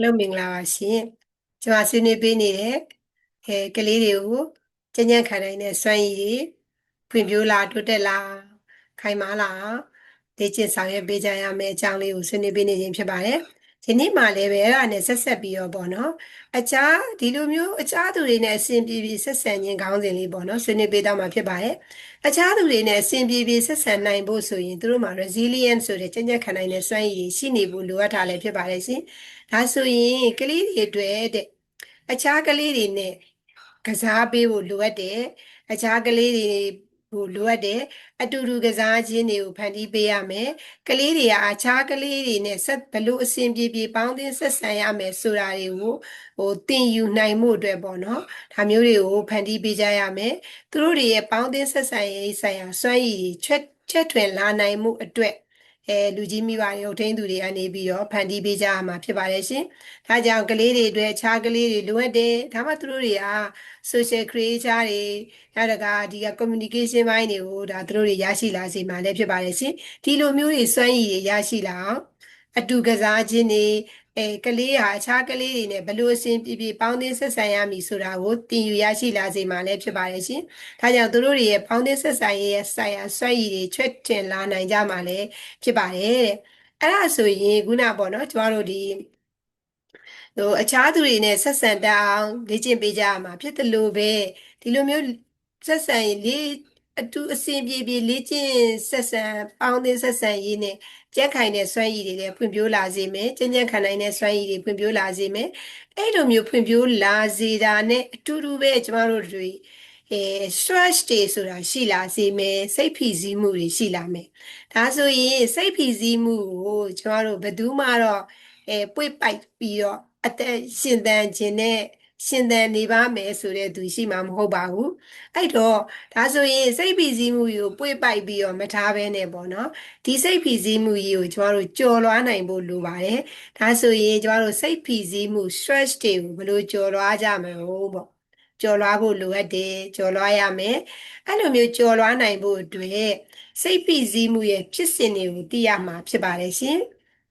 လုံးမင်္ဂလာပါရှင်ကျွန်မဆွေးနွေးပေးနေတဲ့အဲကလေးတွေကိုကျញ្ញံခံနိုင်တဲ့စွမ်းရည်တွေဖွံ့ဖြိုးလာတိုးတက်လာခိုင်မာလာလေ့ကျင့်ဆောင်ရွက်ပေးကြရမယ့်အကြောင်းလေးကိုဆွေးနွေးပေးနေခြင်းဖြစ်ပါတယ် ဒီနေ့မှလည်းပဲအဲ့ဒါနဲ့ဆက်ဆက်ပြီးတော့ပေါ့နော်အခြားဒီလိုမျိုးအခြားသူတွေနဲ့အဆင်ပြေပြေဆက်ဆံခြင်းကောင်းစဉ်လေးပေါ့နော်ဆွေးနွေးပေးတော့မှာဖြစ်ပါတယ်အခြားသူတွေနဲ့အဆင်ပြေပြေဆက်ဆံနိုင်ဖို့ဆိုရင်သူတို့မှာ resilient ဆိုတဲ့ကျញ្ញံခံနိုင်တဲ့စွမ်းရည်တွေရှိနေဖို့လိုအပ်တာလည်းဖြစ်ပါတယ်ရှင်ဒါဆိုရင်ကလေးတွေအတွက်တဲ့အခြားကလေးတွေနဲ့ကစားပေးဖို့လိုအပ်တယ်အခြားကလေးတွေ ဟိုလိုအပ်တယ်အတူတူကစားခြင်းတွေကိုဖန်တီးပေးရမယ်ကလေးတွေကအခြားကလေးတွေနဲ့ဆက်ဘလို့အစဉ်ပြေပြေပေါင်းသင်းဆက်ဆံရမယ်ဆိုတာတွေကိုဟိုသင်ယူနိုင်မှုအတွက်ပေါ့နော်ဒါမျိုးတွေကိုဖန်တီးပေးကြရမယ်သူတို့တွေရဲ့ပေါင်းသင်းဆက်ဆံရေးဆိုင်ရာစွမ်းရည်တွေချက်ချက်ထွင်လာနိုင်မှုအတွက် အဲလူကြီးမိဘတွေဟုတ်ထင်းသူတွေကနေပြီးတော့ဖန်တီးပေးကြရမှာဖြစ်ပါတယ်ရှင်။ဒါကြောင့်ကလေးတွေအတွက်ခြားကလေးတွေလိုအပ်တယ်။ဒါမှသူတို့တွေက social creator တွေနောက်တကဒီက communication ဘိုင်းတွေကိုဒါသူတို့တွေရရှိလာစေမှာလည်းဖြစ်ပါတယ်ရှင်။ဒီလိုမျိုးတွေစွမ်းရည်တွေရရှိလာအောင်အတူကစားခြင်းတွေ အဲကလေးဟာအခြားကလေးတွေနဲ့ဘလို့အစဉ်ပြပြပေါင်းသင်းဆက်ဆံရမည်ဆိုတာကိုသင်ယူရရှိလာစေမှာလည်းဖြစ်ပါတယ်ရှင်။ဒါကြောင့်သူတို့တွေရဲ့ပေါင်းသင်းဆက်ဆံရေးရဲ့ဆိုင်ရာစွမ်းရည်တွေချွတ်တင်လာနိုင်ကြမှာလည်းဖြစ်ပါတယ်တဲ့။အဲ့ဒါဆိုရင်ခုနပေါ့နော်ကျမတို့ဒီဟိုအခြားသူတွေနဲ့ဆက်ဆံတတ်အောင်လေ့ကျင့်ပေးကြရမှာဖြစ်တယ်လို့ပဲဒီလိုမျိုးဆက်ဆံရေးလေး အတူအစဉ်ပြေပြေလေ့ကျင့်ဆက်ဆံပေါင်းသင်းဆက်ဆံရေးနဲ့ကြက်ခိုင်တဲ့စွမ်းရည်တွေလည်းဖွံ့ဖြိုးလာစေမယ်ကျဉ်းကျဉ်းခံနိုင်တဲ့စွမ်းရည်တွေဖွံ့ဖြိုးလာစေမယ်အဲ့လိုမျိုးဖွံ့ဖြိုးလာစေတာနဲ့အတူတူပဲကျမတို့တွေအဲ stress တွေဆိုတာရှိလာစေမယ်စိတ်ဖိစီးမှုတွေရှိလာမယ်ဒါဆိုရင်စိတ်ဖိစီးမှုကိုကျမတို့ဘယ်သူမှတော့အဲပွေ့ပိုက်ပြီးတော့အသက်ရှင်သန်ခြင်းနဲ့ ရှင်သန်နေပါမယ်ဆိုတဲ့သူရှိမှာမဟုတ်ပါဘူးအဲ့တော့ဒါဆိုရင်စိတ်ဖိစီးမှုကိုပွေ့ပိုက်ပြီးတော့မထားဘဲနဲ့ပေါ့နော်ဒီစိတ်ဖိစီးမှုကြီးကိုကျမတို့ကြော်လွှားနိုင်ဖို့လိုပါတယ်ဒါဆိုရင်ကျမတို့စိတ်ဖိစီးမှု stress တွေကိုဘယ်လိုကြော်လွှားကြမလို့ပေါ့ကြော်လွှားဖို့လိုအပ်တယ်ကြော်လွှားရမယ်အဲ့လိုမျိုးကြော်လွှားနိုင်ဖို့အတွက်စိတ်ဖိစီးမှုရဲ့ဖြစ်စဉ်တွေကိုသိရမှာဖြစ်ပါတယ်ရှင်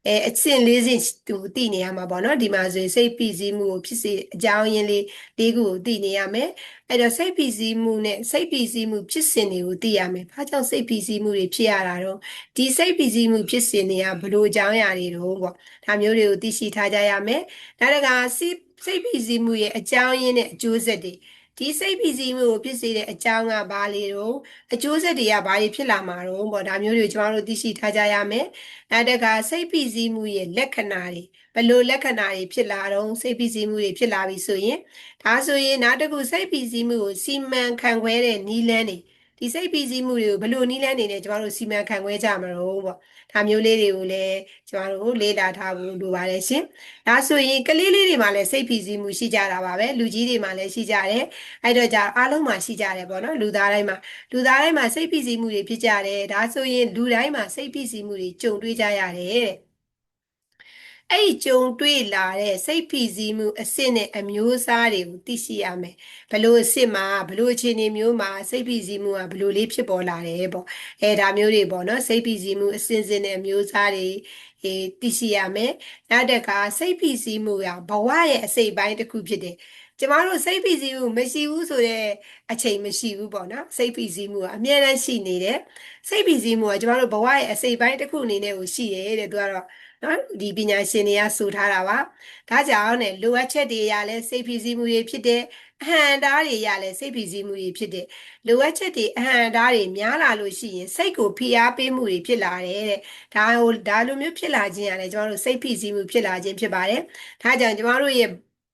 အဲအဆင့်လေးဆင့်သူသိနေရမှာပေါ့နော်ဒီမှာဆိုရင်စိတ်ဖိစီးမှုကိုဖြစ်စေအကြောင်းရင်းလေးလေးခုကိုသိနေရမယ်အဲ့တော့စိတ်ဖိစီးမှုနဲ့စိတ်ဖိစီးမှုဖြစ်စဉ်တွေကိုသိရမယ်ဘာကြောင့်စိတ်ဖိစီးမှုတွေဖြစ်ရတာတော့ဒီစိတ်ဖိစီးမှုဖြစ်စဉ်တွေကဘလို့အကြောင်းအရာတွေတော့ပေါ့ဒါမျိုးတွေကိုသိရှိထားကြရမယ်နောက်တစ်ခါစိတ်စိတ်ဖိစီးမှုရဲ့အကြောင်းရင်းနဲ့အကျိုးဆက်တွေ ဒီစိတ်ဖိစီးမှုကိုဖြစ်စေတဲ့အကြောင်းကဘာလေတော့အကျိုးဆက်တွေကဘာတွေဖြစ်လာမှာတော့ပေါ့ဒါမျိုးတွေကိုကျွန်တော်တို့သိရှိထားကြရမယ်နောက်တစ်ခါစိတ်ဖိစီးမှုရဲ့လက္ခဏာတွေဘလို့လက္ခဏာတွေဖြစ်လာတော့စိတ်ဖိစီးမှုတွေဖြစ်လာပြီဆိုရင်ဒါဆိုရင်နောက်တစ်ခုစိတ်ဖိစီးမှုကိုစီမံခန့်ခွဲတဲ့နည်းလမ်းတွေ ဒီစိတ်ဖိစီးမှုတွေကိုဘလို့နည်းလမ်းတွေနဲ့ကျွန်တော်တို့စီမံခန့်ခွဲကြမှာတော့ပေါ့ဒါမျိုးလေးတွေကိုလည်းကျွန်တော်တို့လေ့လာထားဖို့လိုပါတယ်ရှင်ဒါဆိုရင်ကလေးလေးတွေမှာလည်းစိတ်ဖိစီးမှုရှိကြတာပါပဲလူကြီးတွေမှာလည်းရှိကြတယ်အဲ့တော့じゃအားလုံးမှာရှိကြတယ်ပေါ့နော်လူသားတိုင်းမှာလူသားတိုင်းမှာစိတ်ဖိစီးမှုတွေဖြစ်ကြတယ်ဒါဆိုရင်လူတိုင်းမှာစိတ်ဖိစီးမှုတွေကြုံတွေ့ကြရတယ်တဲ့ အဲ့ဒီကြုံတွေ့လာတဲ့စိတ်ဖိစီးမှုအစစ်နဲ့အမျိုးအစားတွေကိုသိရှိရမယ်ဘလို့အစစ်မှာဘလို့အခြေအနေမျိုးမှာစိတ်ဖိစီးမှုကဘလို့လေးဖြစ်ပေါ်လာတယ်ပေါ့အဲဒါမျိုးတွေပေါ့နော်စိတ်ဖိစီးမှုအစင်စင်နဲ့အမျိုးအစားတွေအေးသိရှိရမယ်နောက်တစ်ခါစိတ်ဖိစီးမှုကဘဝရဲ့အစိတ်ပိုင်းတစ်ခုဖြစ်တယ်ကျမတို့စိတ်ဖိစီးမှုမရှိဘူးဆိုတဲ့အချိန်မရှိဘူးပေါ့နော်စိတ်ဖိစီးမှုကအမြဲတမ်းရှိနေတယ်စိတ်ဖိစီးမှုကကျမတို့ဘဝရဲ့အစိတ်ပိုင်းတစ်ခုအနေနဲ့ကိုရှိတယ်တဲ့သူကတော့ နော်ဒီပညာရှင်တွေကဆိုထားတာပါဒါကြောင့်ねလိုအပ်ချက်တွေရလဲစိတ်ဖိစီးမှုတွေဖြစ်တဲ့အဟံတားတွေရလဲစိတ်ဖိစီးမှုတွေဖြစ်တဲ့လိုအပ်ချက်တွေအဟံတားတွေများလာလို့ရှိရင်စိတ်ကိုဖိအားပေးမှုတွေဖြစ်လာတယ်တဲ့ဒါဟိုဒါလိုမျိုးဖြစ်လာခြင်းရတယ်ကျမတို့စိတ်ဖိစီးမှုဖြစ်လာခြင်းဖြစ်ပါတယ်ဒါကြောင့်ကျမတို့ရဲ့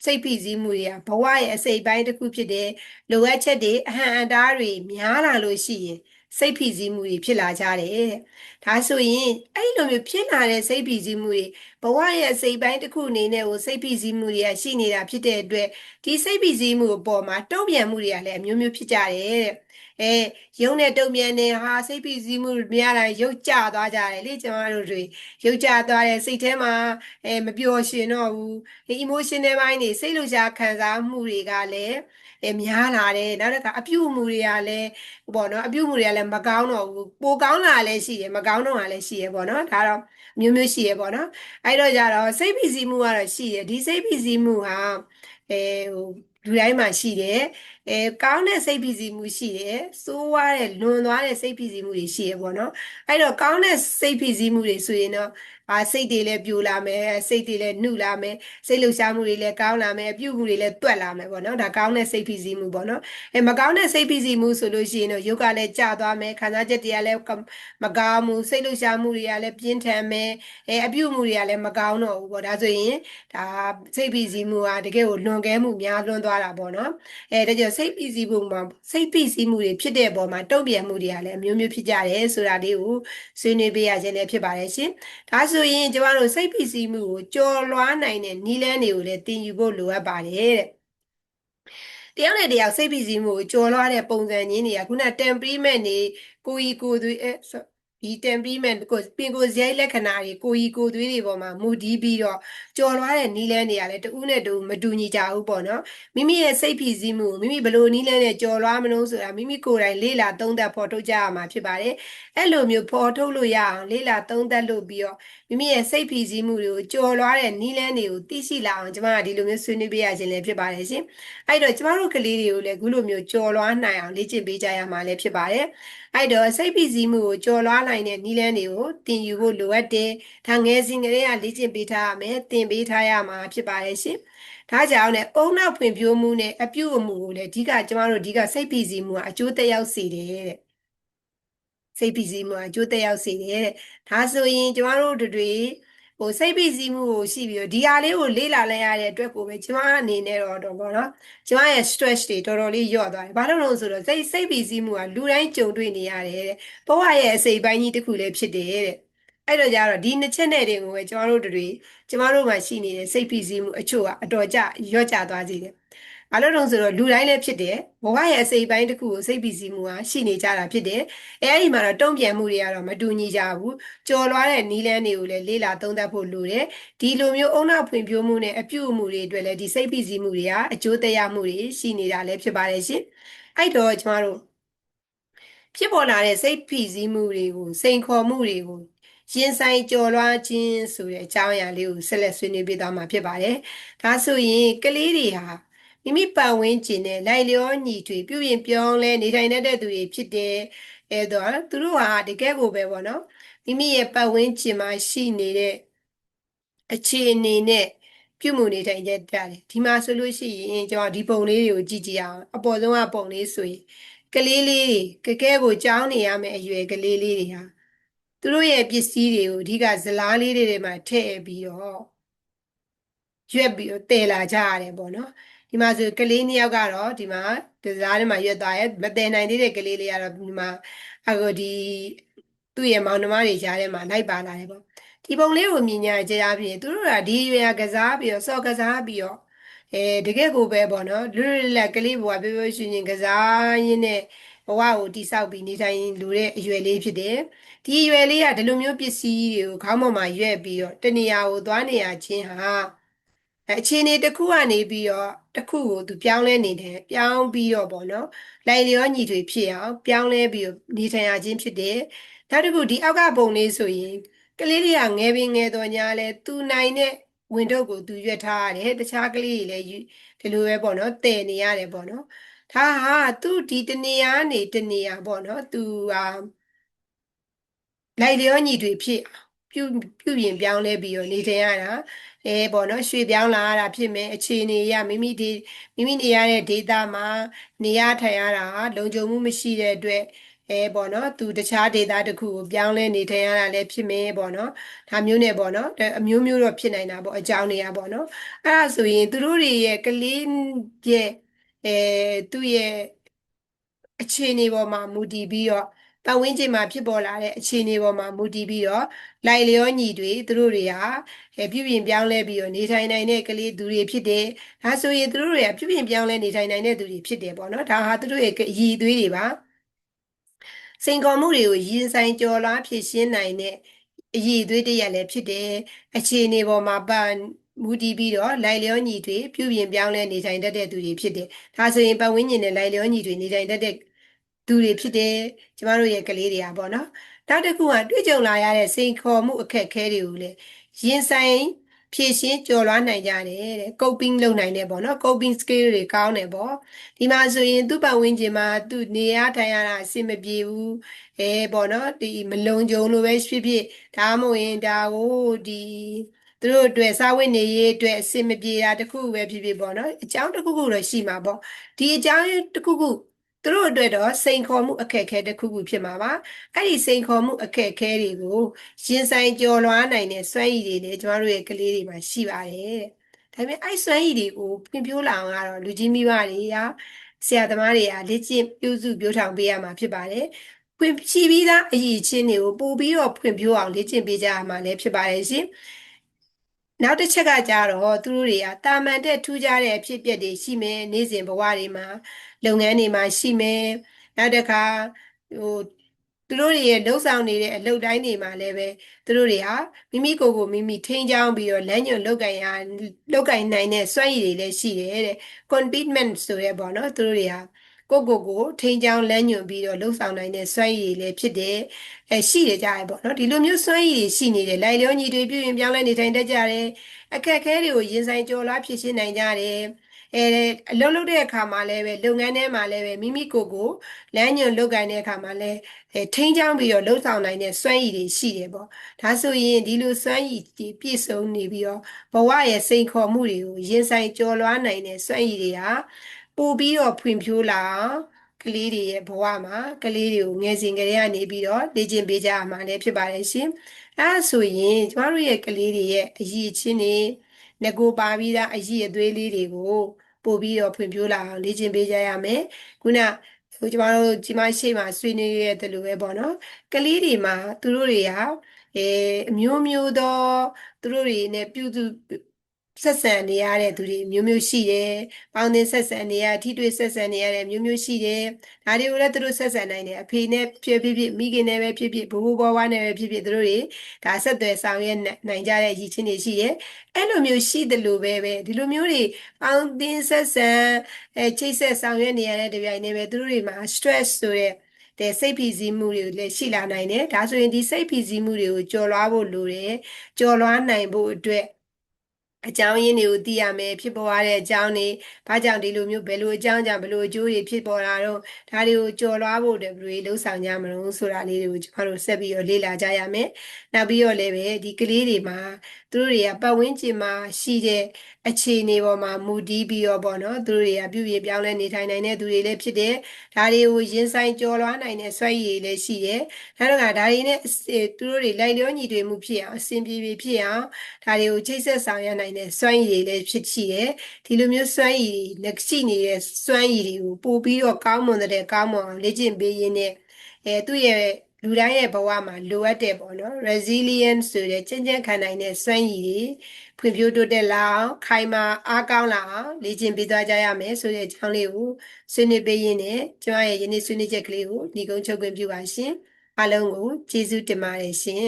စိတ်ဖိစီးမှုတွေကဘဝရဲ့အစိတ်ပိုင်းတစ်ခုဖြစ်တဲ့လိုအပ်ချက်တွေအဟံအတားတွေများလာလို့ရှိရင် စိတ်ဖိစီးမှုတွေဖြစ်လာကြတယ်ဒါဆိုရင်အဲ့လိုမျိုးဖြစ်လာတဲ့စိတ်ဖိစီးမှုတွေဘဝရဲ့စိတ်ပိုင်းတစ်ခုအနေနဲ့ကိုစိတ်ဖိစီးမှုတွေကရှိနေတာဖြစ်တဲ့အတွက်ဒီစိတ်ဖိစီးမှုအပေါ်မှာတုံ့ပြန်မှုတွေကလည်းအမျိုးမျိုးဖြစ်ကြတယ်တဲ့အဲရုံနဲ့တုံပြန်နေဟာစိတ်ဖိစီးမှုများလာရုပ်ကြသွားကြတယ်လေကျမတို့တွေရုပ်ကြသွားတဲ့စိတ်ထဲမှာအဲမပျော်ရွှင်တော့ဘူးဒီ emotional ဘိုင်းနေစိတ်လှုပ်ရှားခံစားမှုတွေကလည်း အဲများလာတယ်နောက်တစ်ခါအပြုအမူတွေကလည်းပေါ့နော်အပြုအမူတွေကလည်းမကောင်းတော့ဘူးပိုကောင်းလာလည်းရှိတယ်မကောင်းတော့လည်းရှိတယ်ပေါ့နော်ဒါတော့မျိုးမျိုးရှိရပေါ့နော်အဲ့တော့ကြတော့စိတ်ဖိစီးမှုကတော့ရှိတယ်ဒီစိတ်ဖိစီးမှုဟာအဲဟိုလူတိုင်းမှာရှိတယ်အဲကောင်းတဲ့စိတ်ဖိစီးမှုရှိတယ်စိုးဝါးတဲ့လွန်သွားတဲ့စိတ်ဖိစီးမှုတွေရှိရပေါ့နော်အဲ့တော့ကောင်းတဲ့စိတ်ဖိစီးမှုတွေဆိုရင်တော့အာစိတ်တွေလည်းပြိုလာမယ်စိတ်တွေလည်းနှုလာမယ်စိတ်လှုပ်ရှားမှုတွေလည်းကောင်းလာမယ်အပြုတ်မှုတွေလည်းတွက်လာမယ်ပေါ့နော်ဒါကောင်းတဲ့စိတ်ဖိစီးမှုပေါ့နော်အဲမကောင်းတဲ့စိတ်ဖိစီးမှုဆိုလို့ရှိရင်တော့ယုတ်ကလည်းကျသွားမယ်ခံစားချက်တွေကလည်းမကောင်းဘူးစိတ်လှုပ်ရှားမှုတွေကလည်းပြင်းထန်မယ်အဲအပြုတ်မှုတွေကလည်းမကောင်းတော့ဘူးပေါ့ဒါဆိုရင်ဒါစိတ်ဖိစီးမှုကတကယ်ကိုလွန်ကဲမှုများလွန်းသွားတာပေါ့နော်အဲဒါကြောင့်စိတ်ဖိစီးမှုမှာစိတ်ဖိစီးမှုတွေဖြစ်တဲ့ပေါ်မှာတုံ့ပြန်မှုတွေကလည်းအမျိုးမျိုးဖြစ်ကြတယ်ဆိုတာလေးကိုဆွေးနွေးပေးရခြင်းလည်းဖြစ်ပါတယ်ရှင်ဒါဆိုရင်ကျမတို့စိတ်ဖိစီးမှုကိုကြော်လွှားနိုင်တဲ့နည်းလမ်းတွေကိုလည်းသင်ယူဖို့လိုအပ်ပါတယ်တဲ့တယောက်နဲ့တယောက်စိတ်ဖိစီးမှုကိုကြော်လွှားတဲ့ပုံစံချင်းတွေကခုန temperament တွေကိုယ်ဤကိုယ်သွေးအဲ ဒီ temperament ကိုပင်ကိုယ်စရိုက်လက္ခဏာတွေကိုယ်ဤကိုယ်သွေးတွေပေါ်မှာမူတည်ပြီးတော့ကြော်လွှားတဲ့နီးလန်းတွေကလည်းတဦးနဲ့တဦးမတူညီကြဘူးပေါ့နော်မိမိရဲ့စိတ်ဖိစီးမှုမိမိဘယ်လိုနီးလန်းနဲ့ကြော်လွှားမလို့ဆိုတာမိမိကိုယ်တိုင်လေ့လာသုံးသပ်ဖော်ထုတ်ကြရမှာဖြစ်ပါတယ်အဲ့လိုမျိုးဖော်ထုတ်လို့ရအောင်လေ့လာသုံးသပ်လို့ပြီးတော့မိမိရဲ့စိတ်ဖိစီးမှုတွေကိုကြော်လွှားတဲ့နီးလန်းတွေကိုသိရှိလာအောင်ကျမကဒီလိုမျိုးဆွေးနွေးပေးရခြင်းလည်းဖြစ်ပါတယ်ရှင်အဲ့တော့ကျမတို့ကလေးတွေကိုလည်းခုလိုမျိုးကြော်လွှားနိုင်အောင်လေ့ကျင့်ပေးကြရမှာလည်းဖြစ်ပါတယ်အဲ့တော့စိတ်ဖိစီးမှုကိုကြော်လွှားနိုင်တဲ့နီးလန်းတွေကိုသင်ယူဖို့လိုအပ်တယ်ဒါငယ်စဉ်ကလေးကလေ့ကျင့်ပေးထားရမယ်သင်ပေးထားရမှာဖြစ်ပါတယ်ရှင်ဒါကြောင့်လည်းအုံနောက်ဖွံ့ဖြိုးမှုနဲ့အပြုအမူကိုလည်းအဓိကကျမတို့အဓိကစိတ်ဖိစီးမှုကအကျိုးသက်ရောက်စေတယ်တဲ့စိတ်ဖိစီးမှုအကျိုးသက်ရောက်စေတယ်တဲ့ဒါဆိုရင်ကျမတို့တွေ ဟိုစိတ်ဖိစီးမှုကိုရှိပြီးတော့ဒီဟာလေးကိုလေ့လာလိုက်ရတဲ့အတွက်ကိုပဲကျမအနေနဲ့တော့တော့ပေါ့နော်ကျမရဲ့ stress တွေတော်တော်လေးညော့သွားတယ်ဘာလို့လဲဆိုတော့စိတ်စိတ်ဖိစီးမှုကလူတိုင်းကြုံတွေ့နေရတယ်တဲ့ဘဝရဲ့အစိပ်ပိုင်းကြီးတစ်ခုလည်းဖြစ်တယ်တဲ့အဲ့တော့ကြတော့ဒီနှစ်ချက်နဲ့တွေကိုပဲကျမတို့တွေကျမတို့မှာရှိနေတဲ့စိတ်ဖိစီးမှုအချို့ကအတော်ကြညော့ကျသွားစေတယ် ဘာလို့လဲဆိုတော့လူတိုင်းလည်းဖြစ်တယ်ဘဝရဲ့အစိပ်ပိုင်းတစ်ခုကိုစိတ်ပီစီမှုဟာရှိနေကြတာဖြစ်တယ်အဲဒီမှာတော့တုံ့ပြန်မှုတွေကတော့မတူညီကြဘူးကြော်လွားတဲ့နီးလန်းတွေကိုလည်းလေ့လာသုံးသပ်ဖို့လိုတယ်ဒီလိုမျိုးအုံနောက်ဖွံ့ဖြိုးမှုနဲ့အပြုအမူတွေအတွက်လည်းဒီစိတ်ပီစီမှုတွေကအကျိုးတရားမှုတွေရှိနေတာလည်းဖြစ်ပါတယ်ရှင်အဲ့တော့ကျမတို့ဖြစ်ပေါ်လာတဲ့စိတ်ဖိစီးမှုတွေကိုစိန်ခေါ်မှုတွေကိုရင်ဆိုင်ကြော်လွှားခြင်းဆိုတဲ့အကြောင်းအရာလေးကိုဆက်လက်ဆွေးနွေးပေးသွားမှာဖြစ်ပါတယ်။ဒါဆိုရင်ကလေးတွေဟာ မိမိပတ်ဝန်းကျင်နဲ့လိုက်လျောညီထွေပြုပြင်ပြောင်းလဲနေထိုင်တတ်တဲ့သူတွေဖြစ်တယ်အဲတော့သူတို့ဟာတကယ်ကိုပဲပေါ့နော်မိမိရဲ့ပတ်ဝန်းကျင်မှာရှိနေတဲ့အခြေအနေနဲ့ပြုမှုနေထိုင်ကြတယ်ဒီမှာဆိုလို့ရှိရင်ကျွန်တော်ဒီပုံလေးတွေကိုကြည့်ကြည့်အောင်အပေါ်ဆုံးကပုံလေးဆိုရင်ကလေးလေးကကဲကိုကြောင်းနေရမယ့်အရွယ်ကလေးလေးတွေဟာသူတို့ရဲ့ပစ္စည်းတွေကိုအဓိကဇလားလေးတွေမှာထည့်ပြီးတော့ရွက်ပြီးတော့တည်လာကြရတယ်ပေါ့နော် ဒီမှာဆိုကလေးနှစ်ယောက်ကတော့ဒီမှာဒီစားထဲမှာရွက်သွားရဲ့မတည်နိုင်သေးတဲ့ကလေးလေးကတော့ဒီမှာအခုဒီသူ့ရဲ့မောင်နှမတွေကြားထဲမှာလိုက်ပါလာတယ်ပေါ့ဒီပုံလေးကိုမြင်ကြကြရပြင်သူတို့ကဒီရွယ်ကစားပြီးတော့စော့ကစားပြီးတော့အဲတကယ်ကိုပဲပေါ့နော်လွတ်လွတ်လပ်ကလေးဘဝပြောပြောရှင်ရှင်ကစားရင်းနဲ့ဘဝကိုတိဆောက်ပြီးနေထိုင်လူတဲ့အရွယ်လေးဖြစ်တယ်ဒီအရွယ်လေးကဒီလိုမျိုးပစ္စည်းတွေကိုခေါင်းပေါ်မှာရွက်ပြီးတော့တနေရာကိုသွားနေရချင်းဟာအခြေအနေတစ်ခုကနေပြီးတော့ တစ်ခုကိုသူပြောင်းလဲနေတယ်ပြောင်းပြီးတော့ပေါ့နော်လိုက်လျောညီတွေဖြစ်အောင်ပြောင်းလဲပြီးတော့နေထိုင်ရခြင်းဖြစ်တယ်နောက်တစ်ခုဒီအောက်ကပုံလေးဆိုရင်ကလေးတွေကငယ်ပင်ငယ်တော်ညာလဲသူနိုင်တဲ့ဝင်တော့ကိုသူရွက်ထားရတယ်တခြားကလေးတွေလည်းဒီလိုပဲပေါ့နော်တည်နေရတယ်ပေါ့နော်ဒါဟာသူဒီတနေရာနေတနေရာပေါ့နော်သူဟာလိုက်လျောညီတွေဖြစ်ပြုပြုပြင်ပြောင်းလဲပြီးတော့နေထိုင်ရတာ အဲပေါ့နော်ရွှေ့ပြောင်းလာရတာဖြစ်မယ်အခြေအနေရမိမိဒီမိမိနေရတဲ့ဒေတာမှာနေရထိုင်ရတာလုံခြုံမှုမရှိတဲ့အတွက်အဲပေါ့နော်သူတခြားဒေတာတစ်ခုကိုပြောင်းလဲနေထိုင်ရတာလည်းဖြစ်မယ်ပေါ့နော်ဒါမျိုးနဲ့ပေါ့နော်အမျိုးမျိုးတော့ဖြစ်နိုင်တာပေါ့အကြောင်းတွေကပေါ့နော်အဲ့ဒါဆိုရင်သူတို့တွေရဲ့ကလေးရဲ့အဲသူ့ရဲ့အခြေအနေပေါ်မှာမူတည်ပြီးတော့ ပတ်ဝန်းကျင်မှာဖြစ်ပေါ်လာတဲ့အခြေအနေပေါ်မှာမူတည်ပြီးတော့လိုက်လျောညီတွေသူတို့တွေကပြုပြင်ပြောင်းလဲပြီးတော့နေထိုင်နိုင်တဲ့ကလေးသူတွေဖြစ်တယ်။ဒါဆိုရင်သူတို့တွေကပြုပြင်ပြောင်းလဲနေထိုင်နိုင်တဲ့သူတွေဖြစ်တယ်ပေါ့နော်။ဒါဟာသူတို့ရဲ့ရည်သွေးတွေပါ။စိန်ခေါ်မှုတွေကိုရင်ဆိုင်ကျော်လွှားဖြည့်ရှင်းနိုင်တဲ့အရည်သွေးတရက်လည်းဖြစ်တယ်။အခြေအနေပေါ်မှာပန်မူတည်ပြီးတော့လိုက်လျောညီတွေပြုပြင်ပြောင်းလဲနေထိုင်တတ်တဲ့သူတွေဖြစ်တယ်။ဒါဆိုရင်ပတ်ဝန်းကျင်နဲ့လိုက်လျောညီတွေနေထိုင်တတ်တဲ့ သူတွေဖြစ်တယ်ကျမတို့ရဲ့ကလေးတွေကပေါ့နော်နောက်တစ်ခုကတွေ့ကြုံလာရတဲ့စိန်ခေါ်မှုအခက်အခဲတွေကိုလည်းရင်ဆိုင်ဖြည့်ရှင်းကျော်လွှားနိုင်ကြတယ်တဲ့ coping လုပ်နိုင်တယ်ပေါ့နော် coping skill တွေကောင်းတယ်ပေါ့ဒီမှာဆိုရင်သူ့ပတ်ဝန်းကျင်မှာသူနေရထိုင်ရတာအဆင်မပြေဘူးအဲပေါ့နော်ဒီမလုံခြုံလို့ပဲဖြစ်ဖြစ်ဒါမှမဟုတ်ရင်ဒါကိုဒီသူတို့အတွက်စာဝတ်နေရေးအတွက်အဆင်မပြေတာတစ်ခုပဲဖြစ်ဖြစ်ပေါ့နော်အကြောင်းတစ်ခုခုတော့ရှိမှာပေါ့ဒီအကြောင်းတစ်ခုခု သူတို့အတွက်တော့စိန်ခေါ်မှုအခက်အခဲတစ်ခုခုဖြစ်မှာပါအဲ့ဒီစိန်ခေါ်မှုအခက်အခဲတွေကိုရင်ဆိုင်ကျော်လွှားနိုင်တဲ့စွမ်းရည်တွေလည်းကျမတို့ရဲ့ကလေးတွေမှာရှိပါတယ်တဲ့ဒါပေမဲ့အဲ့စွမ်းရည်တွေကိုဖွံ့ဖြိုးလာအောင်ကတော့လူကြီးမိဘတွေကဆရာသမားတွေကလေ့ကျင့်ပြုစုပြောထောင်ပေးရမှာဖြစ်ပါတယ်ဖွင့်ရှိပြီးသားအရည်အချင်းတွေကိုပို့ပြီးတော့ဖွံ့ဖြိုးအောင်လေ့ကျင့်ပေးကြရမှာလည်းဖြစ်ပါတယ်ရှင် နောက်တစ်ချက်ကကြတော့သူတို့တွေကတာမန်တဲ့ထူးခြားတဲ့အဖြစ်အပျက်တွေရှိမယ်နေ့စဉ်ဘဝတွေမှာလုပ်ငန်းတွေမှာရှိမယ်နောက်တစ်ခါဟိုသူတို့တွေရဲ့လှုပ်ဆောင်နေတဲ့အလုပ်တိုင်းတွေမှာလည်းပဲသူတို့တွေဟာမိမိကိုယ်ကိုမိမိထိန်းချောင်းပြီးတော့လမ်းညွှန်လုပ်ကင်ရလုပ်ကင်နိုင်တဲ့စွမ်းရည်တွေလည်းရှိတယ်တဲ့ commitment ဆိုရဲပေါ့နော်သူတို့တွေဟာ ကိုကိုကိုထိန်းချောင်းလမ်းညွှန်ပြီးတော့လှုပ်ဆောင်နိုင်တဲ့စွမ်းရည်တွေလည်းဖြစ်တယ်အဲရှိရကြရပေါ့နော်ဒီလိုမျိုးစွမ်းရည်တွေရှိနေတယ်လိုက်လျောညီတွေပြုရင်ပြောင်းလဲနေထိုင်တတ်ကြတယ်အခက်အခဲတွေကိုရင်ဆိုင်ကျော်လွှားဖြေရှင်းနိုင်ကြတယ်အဲအလုပ်လုပ်တဲ့အခါမှာလည်းပဲလုပ်ငန်းထဲမှာလည်းပဲမိမိကိုယ်ကိုလမ်းညွှန်လုပ်ကိုင်တဲ့အခါမှာလည်းအဲထိန်းချောင်းပြီးတော့လှုပ်ဆောင်နိုင်တဲ့စွမ်းရည်တွေရှိတယ်ပေါ့ဒါဆိုရင်ဒီလိုစွမ်းရည်တွေပြည့်စုံနေပြီးတော့ဘဝရဲ့စိန်ခေါ်မှုတွေကိုရင်ဆိုင်ကျော်လွှားနိုင်တဲ့စွမ်းရည်တွေဟာ ပို့ပြီးတော့ဖွံ့ဖြိုးလာအောင်ကလေးတွေရဲ့ဘဝမှာကလေးတွေကိုငယ်စဉ်ကလေးကနေပြီးတော့လေ့ကျင့်ပေးကြရမှာလည်းဖြစ်ပါတယ်ရှင်။အဲဒါဆိုရင်ကျမတို့ရဲ့ကလေးတွေရဲ့အရည်အချင်းတွေငကိုပါပြီးသားအရည်အသွေးလေးတွေကိုပို့ပြီးတော့ဖွံ့ဖြိုးလာအောင်လေ့ကျင့်ပေးကြရမယ်။ခုနဟိုကျမတို့ဒီမရှိမှာဆွေးနွေးရတဲ့လိုပဲပေါ့နော်။ကလေးတွေမှာသူတို့တွေကအဲအမျိုးမျိုးသောသူတို့တွေနဲ့ပြုစု ဆက်ဆံနေရတဲ့သူတွေမျိုးမျိုးရှိတယ်။ပေါင်းသင်းဆက်ဆံနေရထိတွေ့ဆက်ဆံနေရတဲ့မျိုးမျိုးရှိတယ်။ဒါတွေကိုလည်းသူတို့ဆက်ဆံနိုင်တယ်။အဖေနဲ့ဖြစ်ဖြစ်ဖြစ်မိခင်နဲ့ပဲဖြစ်ဖြစ်ဘိုးဘိုးဘွားဘွားနဲ့ပဲဖြစ်ဖြစ်သူတို့တွေဒါဆက်သွယ်ဆောင်ရွက်နိုင်ကြတဲ့ရည်ချင်းတွေရှိတယ်။အဲ့လိုမျိုးရှိတယ်လို့ပဲပဲဒီလိုမျိုးတွေပေါင်းသင်းဆက်ဆံအဲချိတ်ဆက်ဆောင်ရွက်နေရတဲ့တပြိုင်တည်းပဲသူတို့တွေမှာ stress ဆိုတဲ့တဲ့စိတ်ဖိစီးမှုတွေလည်းရှိလာနိုင်တယ်ဒါဆိုရင်ဒီစိတ်ဖိစီးမှုတွေကိုကျော်လွှားဖို့လိုတယ်ကျော်လွှားနိုင်ဖို့အတွက် အကြောင်းရင်းတွေကိုသိရမယ်ဖြစ်ပေါ်ရတဲ့အကြောင်းတွေဘာကြောင့်ဒီလိုမျိုးဘယ်လိုအကြောင်းကြောင့်ဘယ်လိုအကျိုးတွေဖြစ်ပေါ်လာတော့ဒါတွေကိုကြော်လွှားဖို့တဘယ်လိုလှုပ်ဆောင်ကြမလို့ဆိုတာလေးတွေကိုကျွန်တော်တို့ဆက်ပြီးတော့လေ့လာကြရမယ်နောက်ပြီးတော့လည်းပဲဒီကလေးတွေမှာသူတို့တွေကပတ်ဝန်းကျင်မှာရှိတဲ့ အခြေအနေပေါ်မှာမူတည်ပြီးတော့ပေါ့နော်သူတို့တွေကပြုပြင်ပြောင်းလဲနေထိုင်နိုင်တဲ့သူတွေလည်းဖြစ်တယ်ဒါတွေကိုရင်ဆိုင်ကြော်လွှားနိုင်တဲ့ဆွဲရည်လည်းရှိတယ်နောက်တော့ဒါတွေနဲ့သူတို့တွေလိုက်လျောညီတွေမှုဖြစ်အောင်အစဉ်ပြေပြေဖြစ်အောင်ဒါတွေကိုချိတ်ဆက်ဆောင်ရနိုင်တဲ့စွမ်းရည်တွေလည်းဖြစ်ရှိတယ်ဒီလိုမျိုးစွမ်းရည်လက်ရှိနေတဲ့စွမ်းရည်တွေကိုပို့ပြီးတော့ကောင်းမွန်တဲ့ကောင်းမွန်အောင်လေ့ကျင့်ပေးရင်းနဲ့အဲသူ့ရဲ့လူတိုင်းရဲ့ဘဝမှာလိုအပ်တဲ့ပေါ့နော် resilience ဆိုတဲ့ကြင်ကြံခံနိုင်တဲ့စွမ်းရည်တွေ ဖွံ့ဖြိုးတိုးတက်လာအောင်ခိုင်မာအားကောင်းလာအောင်လေ့ကျင့်ပေးသွားကြရမယ်ဆိုတဲ့အကြောင်းလေးကိုဆွေးနွေးပေးရင်းနဲ့ကျွန်မရဲ့ယနေ့ဆွေးနွေးချက်ကလေးကိုညီကုန်းချုပ်ခွင့်ပြုပါရှင်အားလုံးကိုကျေးဇူးတင်ပါတယ်ရှင်